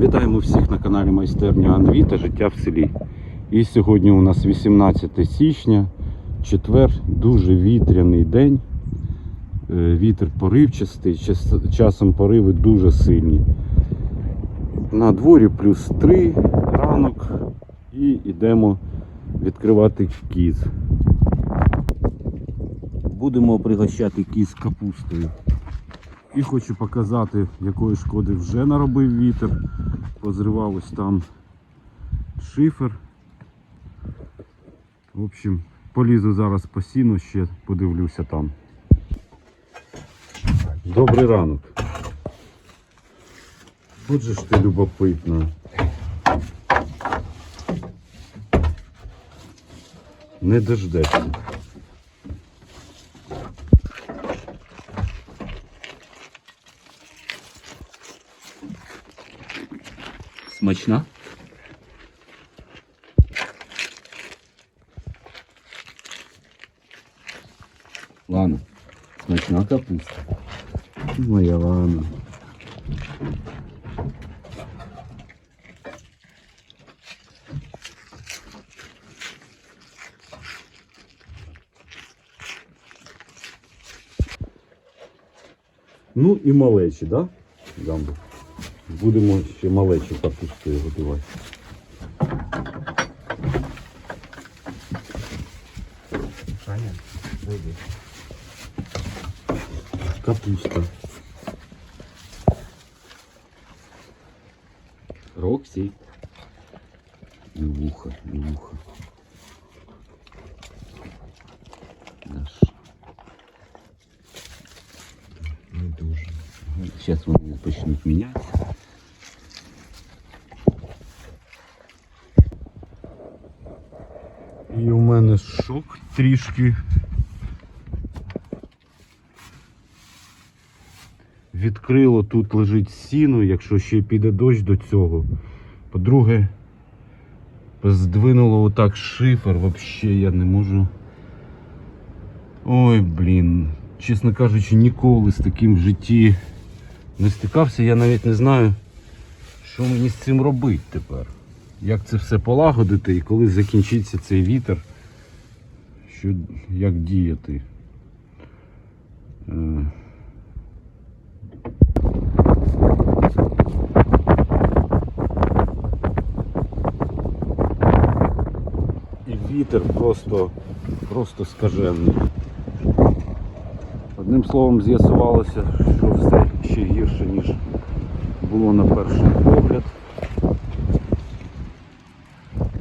Вітаємо всіх на каналі Майстерня Андрій та життя в селі. І сьогодні у нас 18 січня, четвер, дуже вітряний день. Е, Вітер поривчастий, часом пориви дуже сильні. На дворі плюс 3 ранок і йдемо відкривати кіз. Будемо пригощати кіз капустою. І хочу показати, якої шкоди вже наробив вітер. Позривав ось там шифер. В общем, полізу зараз по сіну, ще подивлюся там. Добрий ранок. От же ж ти любопитна. Не дождешся. Смачна? Лана, смачна капуста. Моя Лана. Ну і малечі, да? Гамбо? Будемо ще малечі капустою готувати. Саня, вийди. Капуста. Роксі. І вуха, і вуха. Наш. Не дуже. Зараз вони почнуть мінятися. І у мене шок трішки. Відкрило, тут лежить сіно, якщо ще піде дощ до цього. По-друге, здвинуло отак шифер, взагалі я не можу. Ой, блін. Чесно кажучи, ніколи з таким в житті не стикався. Я навіть не знаю, що мені з цим робити тепер. Як це все полагодити і коли закінчиться цей вітер, що, як діяти. Е, І вітер просто, просто скажений. Одним словом, з'ясувалося, що все ще гірше, ніж було на перший погляд.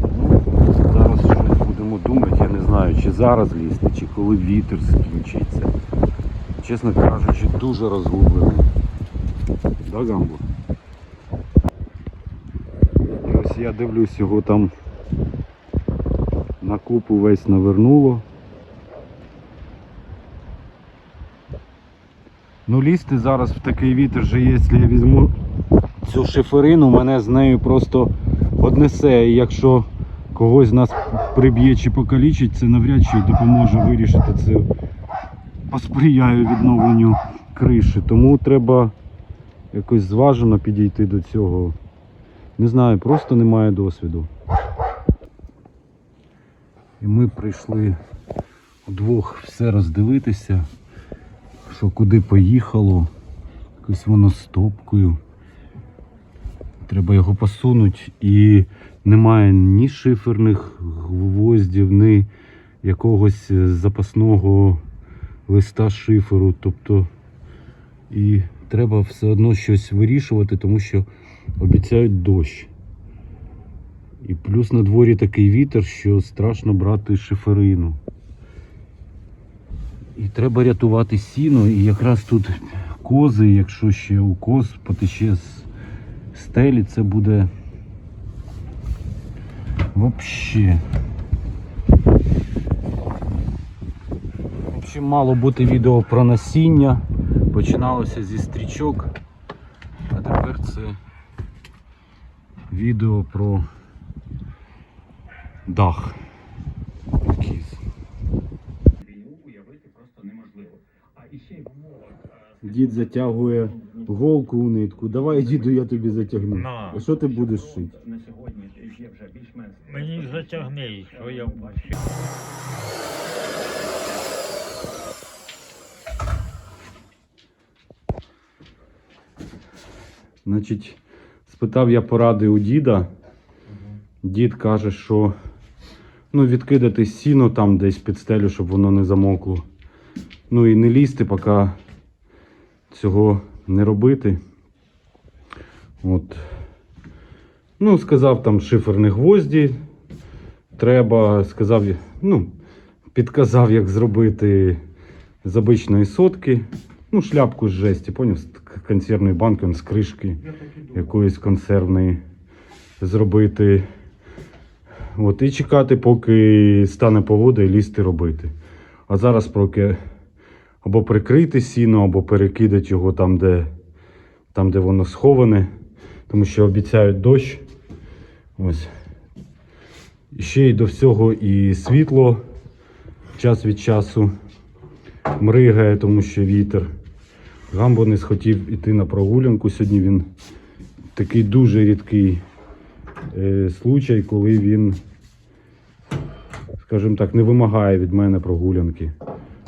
Ну, зараз щось будемо думати, я не знаю, чи зараз лізти, чи коли вітер скінчиться. Чесно кажучи, дуже розгублений. Да, Гамбо? І ось я дивлюсь, його там на купу весь навернуло. Ну лізти зараз в такий вітер же є, якщо я візьму цю шиферину, мене з нею просто однесе. І якщо когось з нас приб'є чи покалічить, це навряд чи допоможе вирішити це. Посприяє відновленню криші. Тому треба якось зважено підійти до цього. Не знаю, просто немає досвіду. І ми прийшли вдвох все роздивитися, що куди поїхало. Якось воно стопкою. Треба його посунути і немає ні шиферних гвоздів, ні якогось запасного листа шиферу. Тобто і треба все одно щось вирішувати, тому що обіцяють дощ. І плюс на дворі такий вітер, що страшно брати шиферину. І треба рятувати сіно, і якраз тут кози, якщо ще у коз потече з стелі, це буде взагалі. В мало бути відео про насіння. Починалося зі стрічок, а тепер це відео про дах. Дід затягує Голку у нитку. Давай, діду, я тобі затягну. А що ти будеш шити? на сьогодні є вже Мені затягни, що я бачу. Значить, спитав я поради у діда. Дід каже, що ну, відкидати сіно там десь під стелю, щоб воно не замокло. Ну і не лізти, поки цього не робити. От. Ну, сказав там шиферні гвозді. Треба, сказав, ну, підказав, як зробити з обичної сотки. Ну, шляпку з жесті, поняв, з консервної банки, он з кришки якоїсь консервної зробити. От, і чекати, поки стане погода і лізти робити. А зараз поки або прикрити сіно, або перекидати його там, де, там, де воно сховане, тому що обіцяють дощ. Ось. Ще й до всього і світло час від часу мригає, тому що вітер. Гамбо не схотів іти на прогулянку. Сьогодні він такий дуже рідкий е, случай, коли він, скажімо так, не вимагає від мене прогулянки.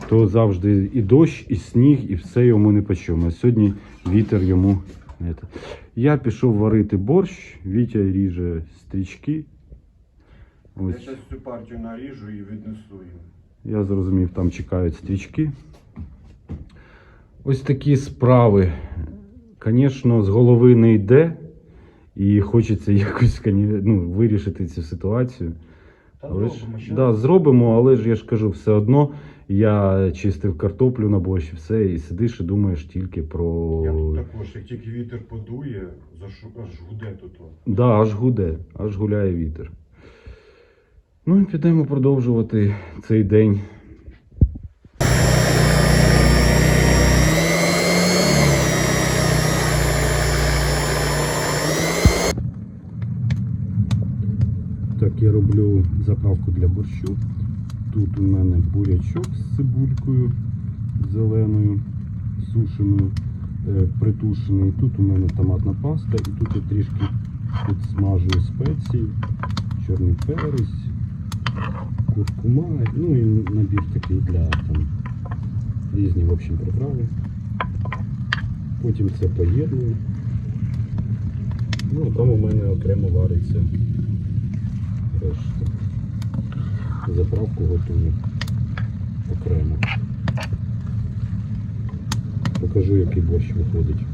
То завжди і дощ, і сніг, і все йому не по. А сьогодні вітер йому. Не. Я пішов варити борщ, Вітя ріже стрічки. Я зараз цю партію наріжу і віднесу їм. Я зрозумів, там чекають стрічки. Ось такі справи. Звісно, з голови не йде. І хочеться якось ну, вирішити цю ситуацію. Але ж, да, зробимо, але ж я ж кажу, все одно я чистив картоплю на борщ все, і сидиш і думаєш тільки про. Я тут також, як тільки вітер подує, зашу, аж гуде тут. Да, аж гуде, аж гуляє вітер. Ну і підемо продовжувати цей день. Так, я роблю заправку для борщу. Тут у мене бурячок з цибулькою зеленою, сушеною, е, притушений. Тут у мене томатна паста і тут я трішки підсмажую спеції, чорний перець, куркума, ну і набір такий для там різні в общем, приправи. Потім це поєдную. Ну, а там у мене окремо вариться решта. Заправку готую окремо. Покажу, який борщ виходить.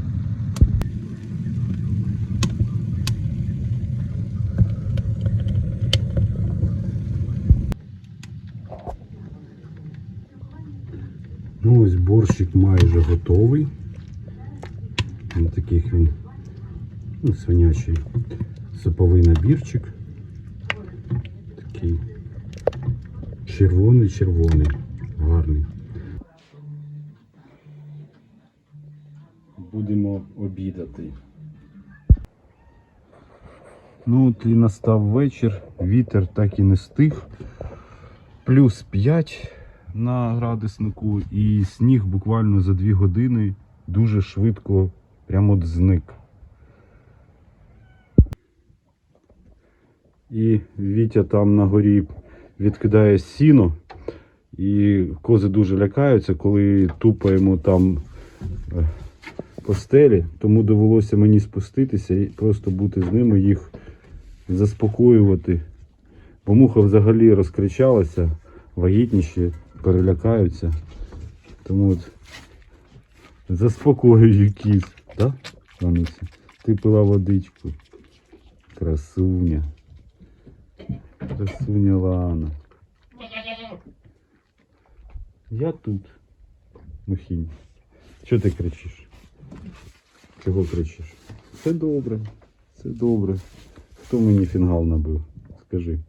Ну ось борщик майже готовий. Ось таких він ну, свинячий суповий набірчик. Такий червоний-червоний, гарний. Будемо обідати. Ну от і настав вечір, вітер так і не стих. Плюс 5 на градуснику і сніг буквально за 2 години дуже швидко прямо от зник. І Вітя там на горі відкидає сіно, і кози дуже лякаються, коли тупаємо там е, по стелі, тому довелося мені спуститися і просто бути з ними, їх заспокоювати. Бо муха взагалі розкричалася, вагітніші перелякаються. Тому от заспокоюю так? Ануся? Ти пила водичку. Красуня. Красуня Лана. Я тут. Мухінь. Чого ти кричиш? Чого кричиш? Все добре, все добре. Хто мені фінгал набив? Скажи.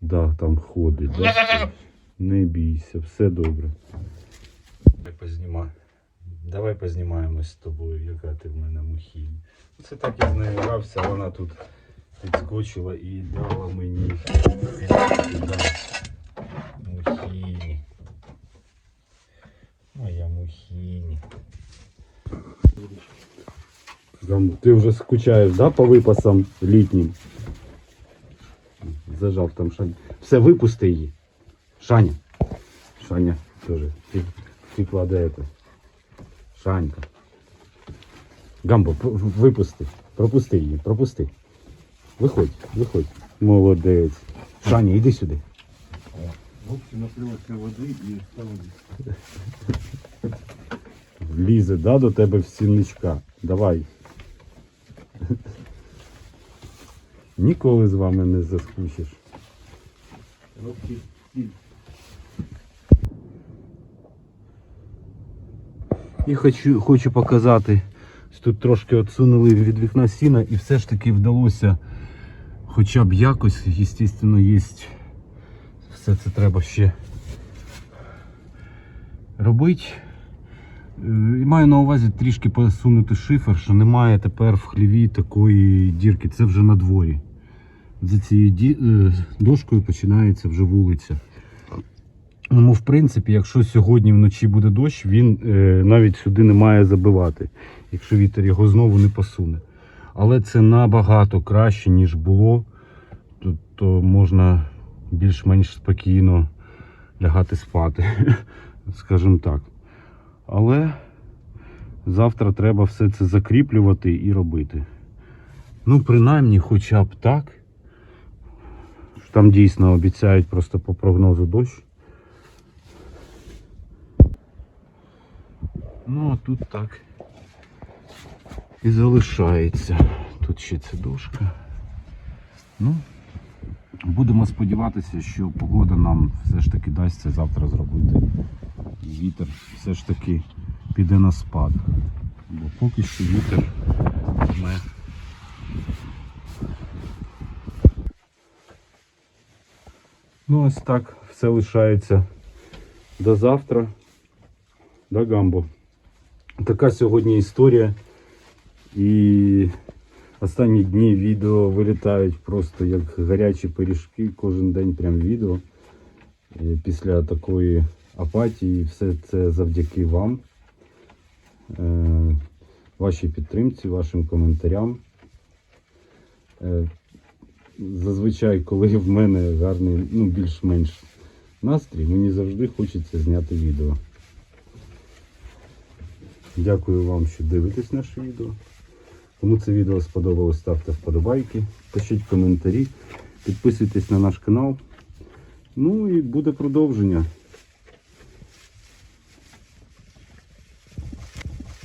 Да, там ходить. Да? Не бійся, все добре. Давай познімай. Давай познімаємось з тобою, яка ти в мене мухінь. Це так я з вона тут підскочила і дала мені да. мухіні. Моя мухіні. Гамбо, Ти вже скучаєш, да, по випасам літнім? Зажав там Шаня. Все, випусти її. Шаня. Шаня теж втік- втекла де это. Шанька. Гамбо, п- випусти. Пропусти її, пропусти. Виходь, виходь. Молодець. Шаня, йди сюди. Хлопці напилися води і стали. Лізе, да, до тебе в сінничка. Давай. Ніколи з вами не заскучиш. І хочу, хочу показати, тут трошки відсунули від вікна сіна і все ж таки вдалося хоча б якось, звісно, є. Все це треба ще робити. Е, маю на увазі трішки посунути шифер, що немає тепер в хліві такої дірки. Це вже на дворі. За цією е, дошкою починається вже вулиця. Тому, в принципі, якщо сьогодні вночі буде дощ, він е, навіть сюди не має забивати, якщо вітер його знову не посуне. Але це набагато краще, ніж було. Тут то можна більш-менш спокійно лягати спати, скажімо так. Але завтра треба все це закріплювати і робити. Ну, принаймні, хоча б так. Там дійсно обіцяють просто по прогнозу дощ. Ну, а тут так і залишається. Тут ще ця дошка. Ну, будемо сподіватися, що погода нам все ж таки дасть це завтра зробити. Вітер все ж таки піде на спад. Бо поки що вітер не. Ну, ось так все лишається до завтра. До гамбо. Така сьогодні історія. І останні дні відео вилітають просто як гарячі пиріжки. Кожен день прям відео. І після такої апатії все це завдяки вам, е, вашій підтримці, вашим коментарям. Е, Зазвичай, коли в мене гарний, ну більш-менш настрій, мені завжди хочеться зняти відео. Дякую вам, що дивитесь наше відео. Кому це відео сподобалось, ставте вподобайки, пишіть коментарі, підписуйтесь на наш канал. Ну і буде продовження.